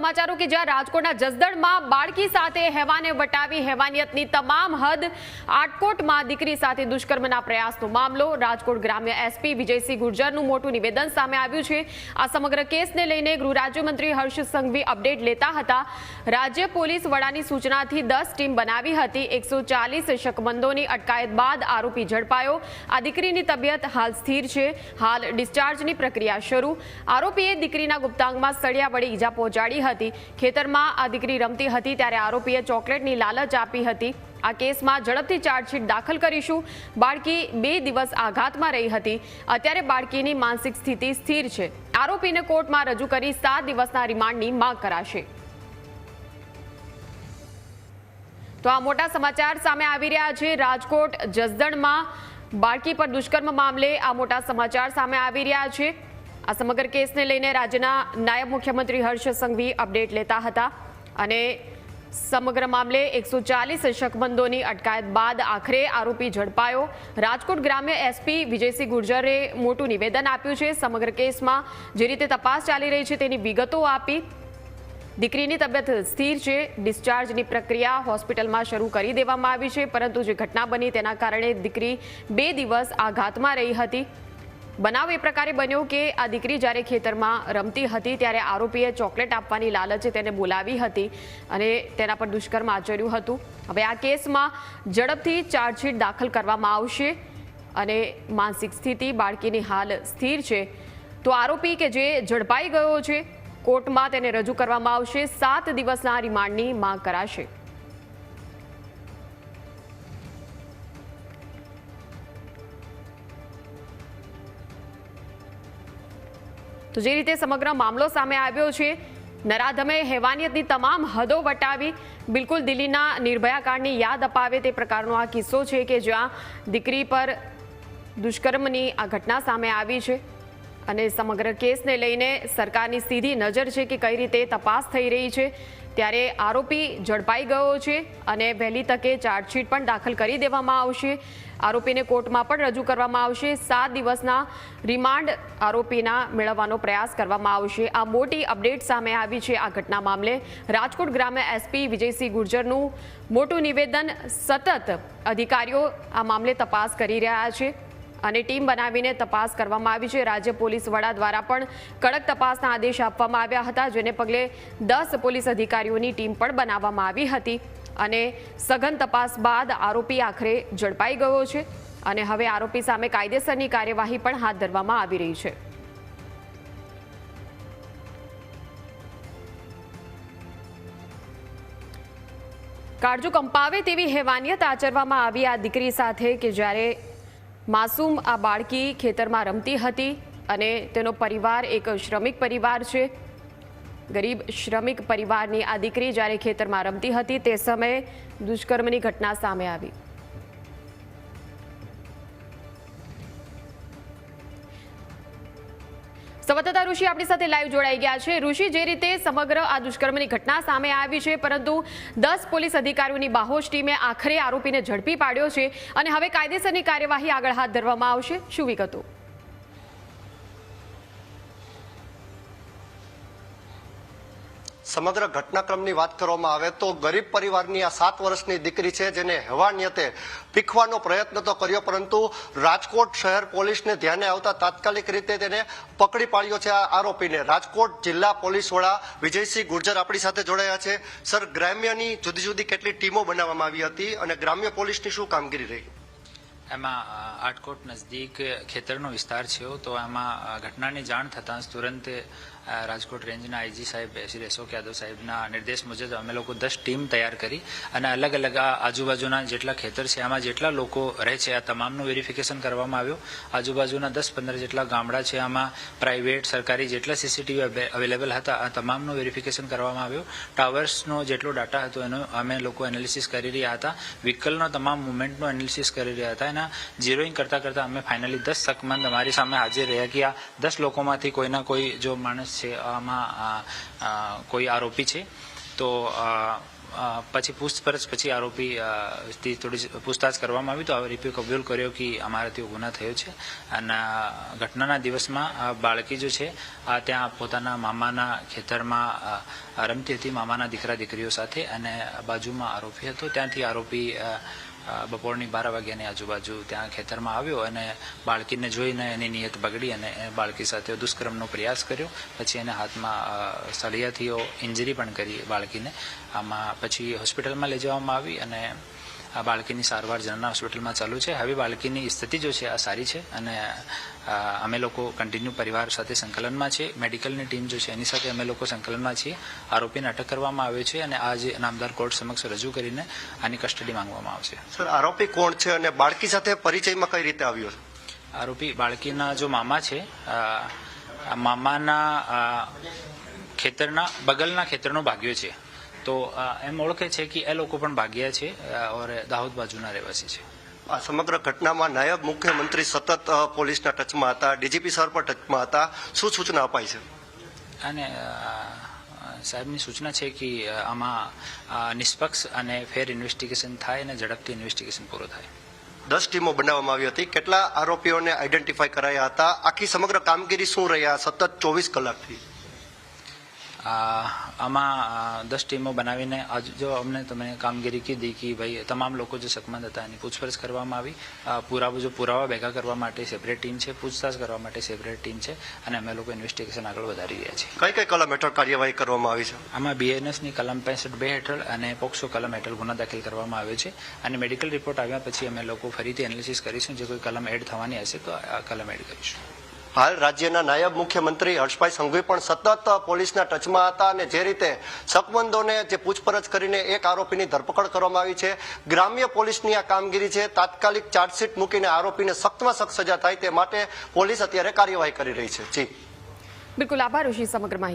સમાચારો કે જ્યાં રાજકોટના જસદણમાં બાળકી સાથે હેવાને વટાવી હેવાનિયતની તમામ હદ આટકોટમાં દીકરી સાથે દુષ્કર્મના પ્રયાસનો મામલો. રાજકોટ ગ્રામ્ય એસપી વિજયસિંહ ગુર્જરનું મોટું નિવેદન સામે આવ્યું છે. આ સમગ્ર કેસને લઈને ગૃહ રાજ્યમંત્રી હર્ષ સંઘવી અપડેટ લેતા હતા. રાજ્ય પોલીસ વડાની સૂચનાથી દસ ટીમ બનાવી હતી. એકસો શકમંદોની અટકાયત બાદ આરોપી ઝડપાયો. આ દીકરીની તબિયત હાલ સ્થિર છે. હાલ ડિસ્ચાર્જની પ્રક્રિયા શરૂ. આરોપીએ દીકરીના ગુપ્તાંગમાં સળિયા વળી ઈજા પહોંચાડી હતી. ખેતરમાં આ દીકરી રમતી હતી ત્યારે આરોપીએ ચોકલેટની લાલચ આપી હતી. આ કેસમાં ઝડપથી ચાર્જશીટ દાખલ કરીશું. બાળકી બે દિવસ આઘાતમાં રહી હતી. અત્યારે બાળકીની માનસિક સ્થિતિ સ્થિર છે. આરોપીને કોર્ટમાં રજૂ કરી સાત દિવસના રિમાન્ડની માંગ કરાશે. તો આ મોટા સમાચાર સામે આવી રહ્યા છે. રાજકોટ જસદણમાં બાળકી પર દુષ્કર્મ મામલે આ મોટા સમાચાર સામે આવી રહ્યા છે. આ સમગ્ર કેસને લઈને રાજ્યના નાયબ મુખ્યમંત્રી હર્ષ સંઘવી અપડેટ લેતા હતા અને સમગ્ર મામલે એકસો ચાલીસ શકમંદોની અટકાયત બાદ આખરે આરોપી ઝડપાયો. રાજકોટ ગ્રામ્ય એસપી વિજયસિંહ ગુર્જરે મોટું નિવેદન આપ્યું છે. સમગ્ર કેસમાં જે રીતે તપાસ ચાલી રહી છે તેની વિગતો આપી. દીકરીની તબિયત સ્થિર છે. ડિસ્ચાર્જની પ્રક્રિયા હોસ્પિટલમાં શરૂ કરી દેવામાં આવી છે. પરંતુ જે ઘટના બની તેના કારણે દીકરી બે દિવસ આઘાતમાં રહી હતી. બનાવ એ પ્રકારે બન્યો કે આ દીકરી જ્યારે ખેતરમાં રમતી હતી ત્યારે આરોપીએ ચોકલેટ આપવાની લાલચે તેને બોલાવી હતી અને તેના પર દુષ્કર્મ આચર્યું હતું. હવે આ કેસમાં ઝડપથી ચાર્જશીટ દાખલ કરવામાં આવશે અને માનસિક સ્થિતિ, બાળકીની હાલ સ્થિર છે. તો આરોપી કે જે ઝડપાઈ ગયો છે, કોર્ટમાં તેને રજૂ કરવામાં આવશે. સાત દિવસના રિમાન્ડની માંગ કરાશે. જે રીતે સમગ્ર મામલો સામે આવ્યો છે, નરાધમે હેવાનિયતની તમામ હદો વટાવી બિલકુલ દિલ્હીના નિર્ભયા કાંડની યાદ અપાવે તે પ્રકારનો આ કિસ્સો છે કે જ્યાં દીકરી પર દુષ્કર્મની આ ઘટના સામે આવી છે. અને સમગ્ર કેસને લઈને સરકારની સીધી નજર છે કે કઈ રીતે તપાસ થઈ રહી છે. ત્યારે આરોપી ઝડપાઈ ગયો છે અને વહેલી તકે ચાર્જશીટ પણ દાખલ કરી દેવામાં આવશે. આરોપીને કોર્ટમાં પણ રજૂ કરવામાં આવશે. સાત દિવસના રિમાન્ડ આરોપીના મેળવવાનો પ્રયાસ કરવામાં આવશે. આ મોટી અપડેટ સામે આવી છે આ ઘટના મામલે. રાજકોટ ગ્રામ્ય એસપી વિજયસિંહ ગુર્જરનું મોટું નિવેદન સતત અધિકારીઓ આ મામલે તપાસ કરી રહ્યા છે. અને ટીમ બનાવીને તપાસ કરવામાં આવી છે. રાજ્ય પોલીસ વડા દ્વારા પણ કડક તપાસના આદેશ આપવામાં આવ્યા હતા, જેને પગલે દસ પોલીસ અધિકારીઓની ટીમ પણ બનાવવામાં આવી હતી અને સઘન તપાસ બાદ આરોપી આખરે ઝડપાઈ ગયો છે અને હવે આરોપી સામે કાયદેસરની કાર્યવાહી પણ હાથ ધરવામાં આવી રહી છે. કાળજુ કંપાવે તેવી હેવાનિયત આચરવામાં આવી આ દીકરી સાથે કે જ્યારે માસૂમ આ બાળકી ખેતરમાં રમતી હતી અને તેનો પરિવાર એક શ્રમિક પરિવાર છે. ગરીબ શ્રમિક પરિવારની આ દીકરી જ્યારે ખેતરમાં રમતી હતી તે સમયે દુષ્કર્મની ઘટના સામે આવી. ઋષિ આપણી સાથે લાઈવ જોડાઈ ગયા છે. ઋષિ, જે રીતે સમગ્ર આ દુષ્કર્મની ઘટના સામે આવી છે, પરંતુ દસ પોલીસ અધિકારીઓની બાહોશ ટીમે આખરે આરોપીને ઝડપી પાડ્યો છે અને હવે કાયદેસરની કાર્યવાહી આગળ હાથ ધરવામાં આવશે. શું વિગતો? સમગ્ર ઘટનાક્રમની વાત કરવામાં આવે તો ગરીબ પરિવારની આ સાત વર્ષની દીકરી છે, જેને હેવાનિયતે પીખવાનો પ્રયત્ન તો કર્યો, પરંતુ રાજકોટ શહેર પોલીસને ધ્યાને આવતા તાત્કાલિક રીતે તેને પકડી પાડ્યો છે આ આરોપીને. રાજકોટ જિલ્લા પોલીસ વડા વિજયસિંહ ગુર્જર આપણી સાથે જોડાયા છે. સર, ગ્રામ્યની જુદી જુદી કેટલી ટીમો બનાવવામાં આવી હતી અને ગ્રામ્ય પોલીસની શું કામગીરી રહી? એમાં આટકોટ નજદીક ખેતરનો વિસ્તાર છે તો એમાં ઘટનાની જાણ થતાં તુરંત રાજકોટ રેન્જના આઈજી સાહેબ શ્રી અશોક યાદવ સાહેબના નિર્દેશ મુજબ અમે લોકો દસ ટીમ તૈયાર કરી અને અલગ અલગ આજુબાજુના જેટલા ખેતર છે, આમાં જેટલા લોકો રહે છે, આ તમામનું વેરિફિકેશન કરવામાં આવ્યું. આજુબાજુના દસ પંદર જેટલા ગામડા છે, આમાં પ્રાઇવેટ, સરકારી જેટલા સીસીટીવી અવેલેબલ હતા, આ તમામનું વેરિફિકેશન કરવામાં આવ્યું. ટાવર્સનો જેટલો ડાટા હતો, એનો અમે લોકો એનાલિસિસ કરી રહ્યા હતા. વ્હીકલનો તમામ મુવમેન્ટનું એનાલિસિસ કરી રહ્યા હતા. એના ઝીરોઈંગ કરતાં કરતાં અમે ફાઇનલી દસ શકમંદ અમારી સામે હાજર રહ્યા કે આ દસ લોકોમાંથી કોઈના કોઈ જો માણસ છે, આમાં કોઈ આરોપી છે, તો પછી પૂછપરછ પછી આરોપી થોડી પૂછતાછ કરવામાં આવી, તો આરોપીએ કબૂલ કર્યો કે અમારાથી ગુના થયો છે. અને ઘટનાના દિવસમાં બાળકી જો છે, આ ત્યાં પોતાના મામાના ખેતરમાં રમતી હતી મામાના દીકરા દીકરીઓ સાથે અને બાજુમાં આરોપી હતો. ત્યાંથી આરોપી બપોરની બાર વાગ્યાની આજુબાજુ ત્યાં ખેતરમાં આવ્યો અને બાળકીને જોઈને એની નિયત બગડી અને બાળકી સાથે દુષ્કર્મનો પ્રયાસ કર્યો. પછી એને હાથમાં સળિયાથીઓ ઇન્જરી પણ કરી બાળકીને. આમાં પછી હોસ્પિટલમાં લઈ જવામાં આવી અને આ બાળકીની સારવાર જનરલ હોસ્પિટલમાં ચાલુ છે. હવે બાળકીની સ્થિતિ જો છે આ સારી છે અને અમે લોકો કન્ટિન્યુ પરિવાર સાથે સંકલનમાં છે મેડિકલની ટીમ જો છે એની સાથે અમે લોકો સંકલનમાં છીએ. આરોપીને અટક કરવામાં આવ્યો છે અને આ જે નામદાર કોર્ટ સમક્ષ રજૂ કરીને આની કસ્ટડી માંગવામાં આવશે. સર આરોપી કોણ છે અને બાળકી સાથે પરિચયમાં કઈ રીતે આવ્યો આરોપી બાળકીના જો મામા છે આ મામાના ખેતરના બગલના ખેતરનો ભાગ્યો છે. તો એમ ઓળખે છે કે એ લોકો પણ ભાગ્યા છે ઓર દાહોદ બાજુના રહેવાસી છે. આ સમગ્ર ઘટનામાં નાયબ મુખ્યમંત્રી સતત પોલીસના ટચમાં હતા ડીજીપી સર પણ ટચમાં હતા. શું સૂચના અપાઈ છે? અને સાહેબની સૂચના છે કે આમાં નિષ્પક્ષ અને ફેર ઇન્વેસ્ટિગેશન થાય અને ઝડપથી ઇન્વેસ્ટિગેશન પૂરો થાય. દસ ટીમો બનાવવામાં આવી હતી. કેટલા આરોપીઓને આઈડેન્ટિફાઈ કરાયા હતા? આખી સમગ્ર કામગીરી શું રહ્યા? સતત ચોવીસ કલાકથી. આમાં દસ ટીમો બનાવીને આજ જો અમને તમે કામગીરી કીધી કે ભાઈ તમામ લોકો જે શકમંદ હતા એની પૂછપરછ કરવામાં આવી. પુરાવા જો પુરાવા ભેગા કરવા માટે સેપરેટ ટીમ છે પૂછતાછ કરવા માટે સેપરેટ ટીમ છે અને અમે લોકો ઇન્વેસ્ટિગેશન આગળ વધારી રહ્યા છીએ. કઈ કઈ કલમ હેઠળ કાર્યવાહી કરવામાં આવી છે? આમાં બીએનએસની કલમ પેસઠ બે હેઠળ અને પોક્સો કલમ હેઠળ ગુનો દાખલ કરવામાં આવ્યો છે. અને મેડિકલ રિપોર્ટ આવ્યા પછી અમે લોકો ફરીથી એનાલિસિસ કરીશું. જે કોઈ કલમ એડ થવાની હશે તો આ કલમ એડ કરીશું. હાલ રાજ્યના નાયબ મુખ્યમંત્રી હર્ષભાઈ સંઘવી પણ સતત પોલીસના ટચમાં હતા અને જે રીતે શકમંદોને જે પૂછપરછ કરીને એક આરોપીની ધરપકડ કરવામાં આવી છે, ગ્રામ્ય પોલીસની આ કામગીરી છે, તાત્કાલિક ચાર્જશીટ મૂકીને આરોપીને સખ્તમાં સખ્ત સજા થાય તે માટે પોલીસ અત્યારે કાર્યવાહી કરી રહી છે. જી. બિલકુલ આભાર સમગ્ર માહિતી.